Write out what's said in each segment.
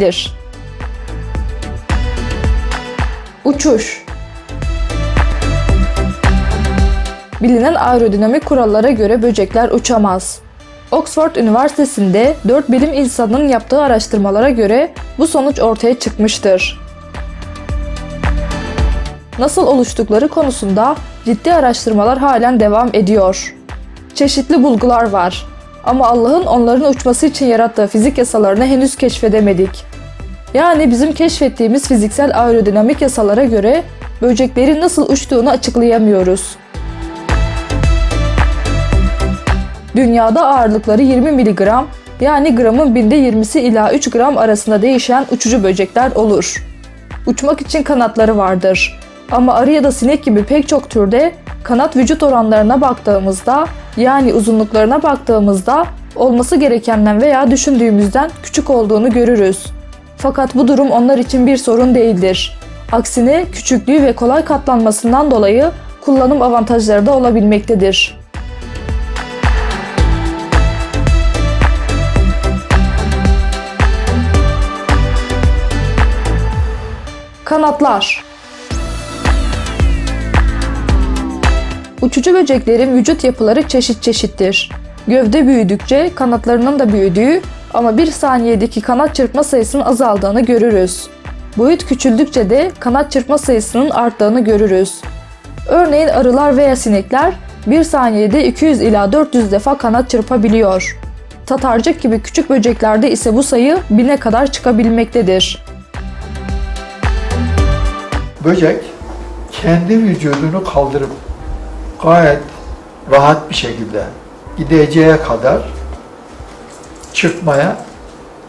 Dir. Uçuş Bilinen aerodinamik kurallara göre böcekler uçamaz. Oxford Üniversitesi'nde 4 bilim insanının yaptığı araştırmalara göre bu sonuç ortaya çıkmıştır. Nasıl oluştukları konusunda ciddi araştırmalar halen devam ediyor. Çeşitli bulgular var ama Allah'ın onların uçması için yarattığı fizik yasalarını henüz keşfedemedik. Yani bizim keşfettiğimiz fiziksel aerodinamik yasalara göre böceklerin nasıl uçtuğunu açıklayamıyoruz. Dünyada ağırlıkları 20 mg yani gramın binde 20'si ila 3 gram arasında değişen uçucu böcekler olur. Uçmak için kanatları vardır. Ama arı ya da sinek gibi pek çok türde kanat vücut oranlarına baktığımızda yani uzunluklarına baktığımızda olması gerekenden veya düşündüğümüzden küçük olduğunu görürüz. Fakat bu durum onlar için bir sorun değildir. Aksine küçüklüğü ve kolay katlanmasından dolayı kullanım avantajları da olabilmektedir. Kanatlar Uçucu böceklerin vücut yapıları çeşit çeşittir. Gövde büyüdükçe kanatlarının da büyüdüğü ama bir saniyedeki kanat çırpma sayısının azaldığını görürüz. Boyut küçüldükçe de kanat çırpma sayısının arttığını görürüz. Örneğin arılar veya sinekler bir saniyede 200 ila 400 defa kanat çırpabiliyor. Tatarcık gibi küçük böceklerde ise bu sayı 1000'e kadar çıkabilmektedir. Böcek kendi vücudunu kaldırıp gayet rahat bir şekilde gideceği kadar çıkmaya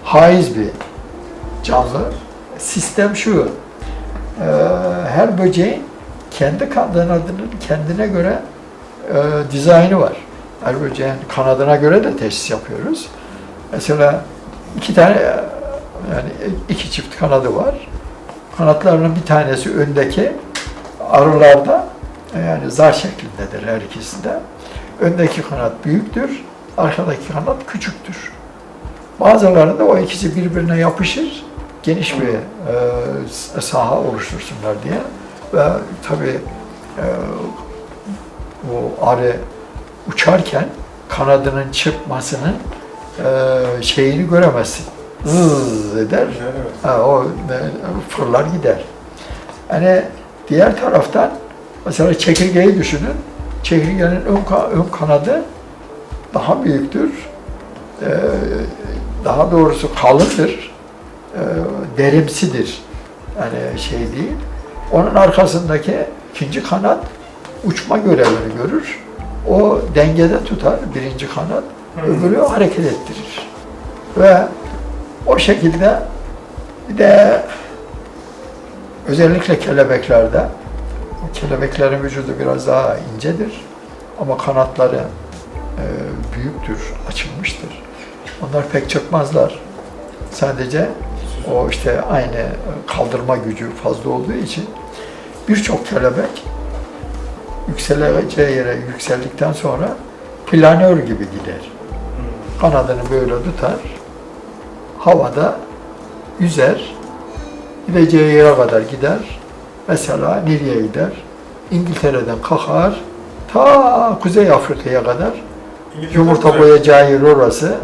haiz bir canlı. Sistem şu, e, her böceğin kendi kanadının kendine göre e, dizaynı var. Her böceğin kanadına göre de teşhis yapıyoruz. Mesela iki tane e, yani iki çift kanadı var. Kanatlarının bir tanesi öndeki arılarda yani zar şeklindedir her ikisi de. Öndeki kanat büyüktür, arkadaki kanat küçüktür. Bazılarında o ikisi birbirine yapışır, geniş bir e, saha oluştursunlar diye. Ve tabii e, o arı uçarken kanadının çırpmasının e, şeyini göremezsin. Zız eder, o e, fırlar gider. Yani diğer taraftan mesela çekirgeyi düşünün. Çekirgenin ön, ön kanadı daha büyüktür. Ee, daha doğrusu kalındır. Ee, derimsidir. Yani şey değil. Onun arkasındaki ikinci kanat uçma görevini görür. O dengede tutar birinci kanat. Öbürü hareket ettirir. Ve o şekilde bir de özellikle kelebeklerde kelebeklerin vücudu biraz daha incedir ama kanatları büyüktür, açılmıştır. Onlar pek çıkmazlar. Sadece o işte aynı kaldırma gücü fazla olduğu için birçok kelebek yükseleceği yere yükseldikten sonra planör gibi gider. Kanadını böyle tutar, havada yüzer, gideceği yere kadar gider. Mesela nereye gider? İngiltere'den kalkar, ta Kuzey Afrika'ya kadar yumurta koyacağı yer orası.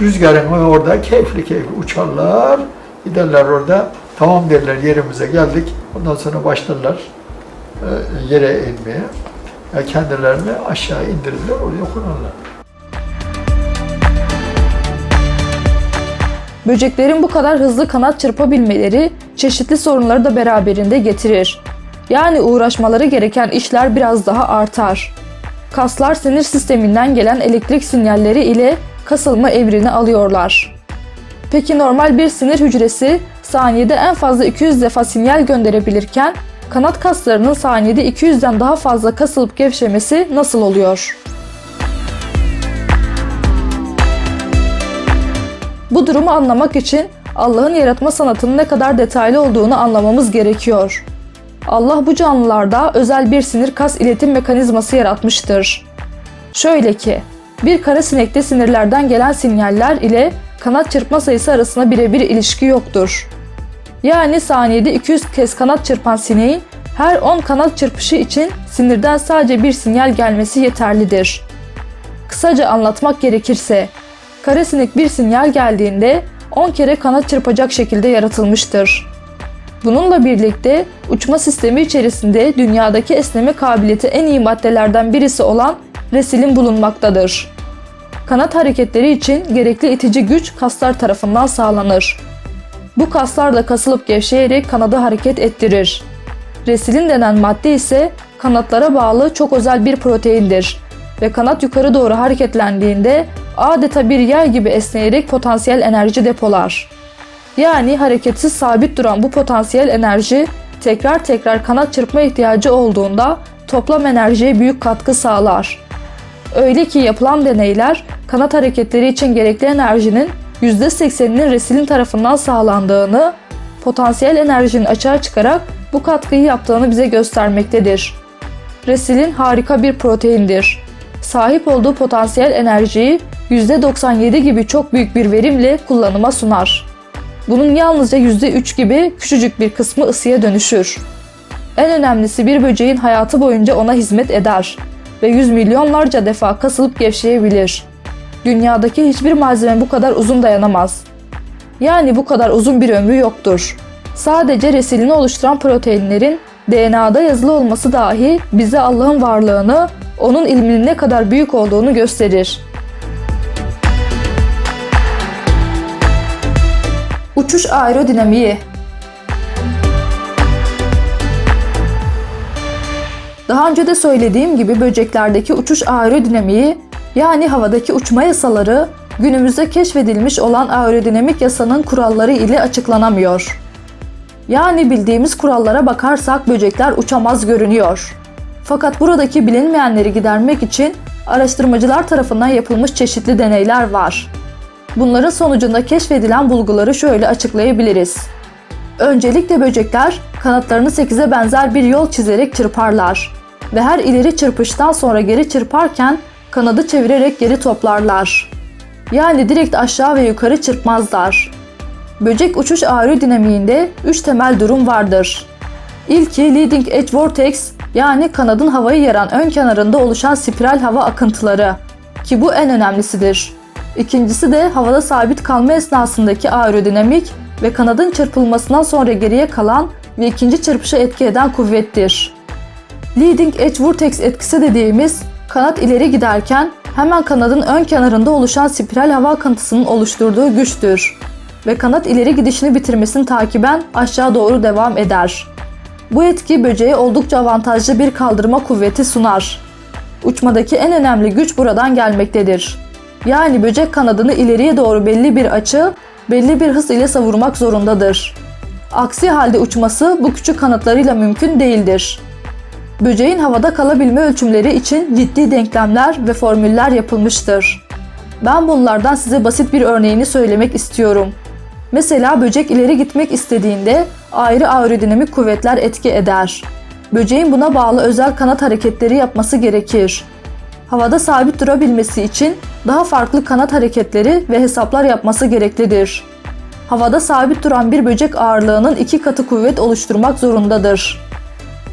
Rüzgarın orada keyifli keyifli uçarlar, giderler orada. Tamam derler yerimize geldik. Ondan sonra başlarlar e, yere inmeye. Yani kendilerini aşağı indirirler, oraya konarlar. Böceklerin bu kadar hızlı kanat çırpabilmeleri çeşitli sorunları da beraberinde getirir. Yani uğraşmaları gereken işler biraz daha artar. Kaslar sinir sisteminden gelen elektrik sinyalleri ile kasılma emrini alıyorlar. Peki normal bir sinir hücresi saniyede en fazla 200 defa sinyal gönderebilirken kanat kaslarının saniyede 200'den daha fazla kasılıp gevşemesi nasıl oluyor? Bu durumu anlamak için Allah'ın yaratma sanatının ne kadar detaylı olduğunu anlamamız gerekiyor. Allah bu canlılarda özel bir sinir kas iletim mekanizması yaratmıştır. Şöyle ki, bir kara sinekte sinirlerden gelen sinyaller ile kanat çırpma sayısı arasında birebir ilişki yoktur. Yani saniyede 200 kez kanat çırpan sineğin her 10 kanat çırpışı için sinirden sadece bir sinyal gelmesi yeterlidir. Kısaca anlatmak gerekirse, karasinek bir sinyal geldiğinde 10 kere kanat çırpacak şekilde yaratılmıştır. Bununla birlikte uçma sistemi içerisinde dünyadaki esneme kabiliyeti en iyi maddelerden birisi olan resilin bulunmaktadır. Kanat hareketleri için gerekli itici güç kaslar tarafından sağlanır. Bu kaslar da kasılıp gevşeyerek kanadı hareket ettirir. Resilin denen madde ise kanatlara bağlı çok özel bir proteindir ve kanat yukarı doğru hareketlendiğinde adeta bir yay gibi esneyerek potansiyel enerji depolar. Yani hareketsiz sabit duran bu potansiyel enerji tekrar tekrar kanat çırpma ihtiyacı olduğunda toplam enerjiye büyük katkı sağlar. Öyle ki yapılan deneyler kanat hareketleri için gerekli enerjinin %80'inin resilin tarafından sağlandığını, potansiyel enerjinin açığa çıkarak bu katkıyı yaptığını bize göstermektedir. Resilin harika bir proteindir. Sahip olduğu potansiyel enerjiyi %97 gibi çok büyük bir verimle kullanıma sunar. Bunun yalnızca %3 gibi küçücük bir kısmı ısıya dönüşür. En önemlisi bir böceğin hayatı boyunca ona hizmet eder ve yüz milyonlarca defa kasılıp gevşeyebilir. Dünyadaki hiçbir malzeme bu kadar uzun dayanamaz. Yani bu kadar uzun bir ömrü yoktur. Sadece resilini oluşturan proteinlerin DNA'da yazılı olması dahi bize Allah'ın varlığını, onun ilminin ne kadar büyük olduğunu gösterir. Uçuş aerodinamiği Daha önce de söylediğim gibi böceklerdeki uçuş aerodinamiği yani havadaki uçma yasaları günümüzde keşfedilmiş olan aerodinamik yasanın kuralları ile açıklanamıyor. Yani bildiğimiz kurallara bakarsak böcekler uçamaz görünüyor. Fakat buradaki bilinmeyenleri gidermek için araştırmacılar tarafından yapılmış çeşitli deneyler var. Bunların sonucunda keşfedilen bulguları şöyle açıklayabiliriz. Öncelikle böcekler kanatlarını 8'e benzer bir yol çizerek çırparlar ve her ileri çırpıştan sonra geri çırparken kanadı çevirerek geri toplarlar. Yani direkt aşağı ve yukarı çırpmazlar. Böcek uçuş aerodinamiğinde 3 temel durum vardır. İlki leading edge vortex yani kanadın havayı yaran ön kenarında oluşan spiral hava akıntıları ki bu en önemlisidir. İkincisi de havada sabit kalma esnasındaki aerodinamik ve kanadın çırpılmasından sonra geriye kalan ve ikinci çırpışa etki eden kuvvettir. Leading edge vortex etkisi dediğimiz kanat ileri giderken hemen kanadın ön kenarında oluşan spiral hava akıntısının oluşturduğu güçtür ve kanat ileri gidişini bitirmesini takiben aşağı doğru devam eder. Bu etki böceğe oldukça avantajlı bir kaldırma kuvveti sunar. Uçmadaki en önemli güç buradan gelmektedir. Yani böcek kanadını ileriye doğru belli bir açı, belli bir hız ile savurmak zorundadır. Aksi halde uçması bu küçük kanatlarıyla mümkün değildir. Böceğin havada kalabilme ölçümleri için ciddi denklemler ve formüller yapılmıştır. Ben bunlardan size basit bir örneğini söylemek istiyorum. Mesela böcek ileri gitmek istediğinde ayrı aerodinamik kuvvetler etki eder. Böceğin buna bağlı özel kanat hareketleri yapması gerekir. Havada sabit durabilmesi için daha farklı kanat hareketleri ve hesaplar yapması gereklidir. Havada sabit duran bir böcek ağırlığının iki katı kuvvet oluşturmak zorundadır.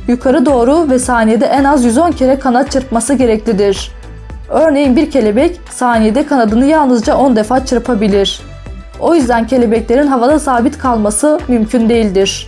Yukarı doğru ve saniyede en az 110 kere kanat çırpması gereklidir. Örneğin bir kelebek saniyede kanadını yalnızca 10 defa çırpabilir. O yüzden kelebeklerin havada sabit kalması mümkün değildir.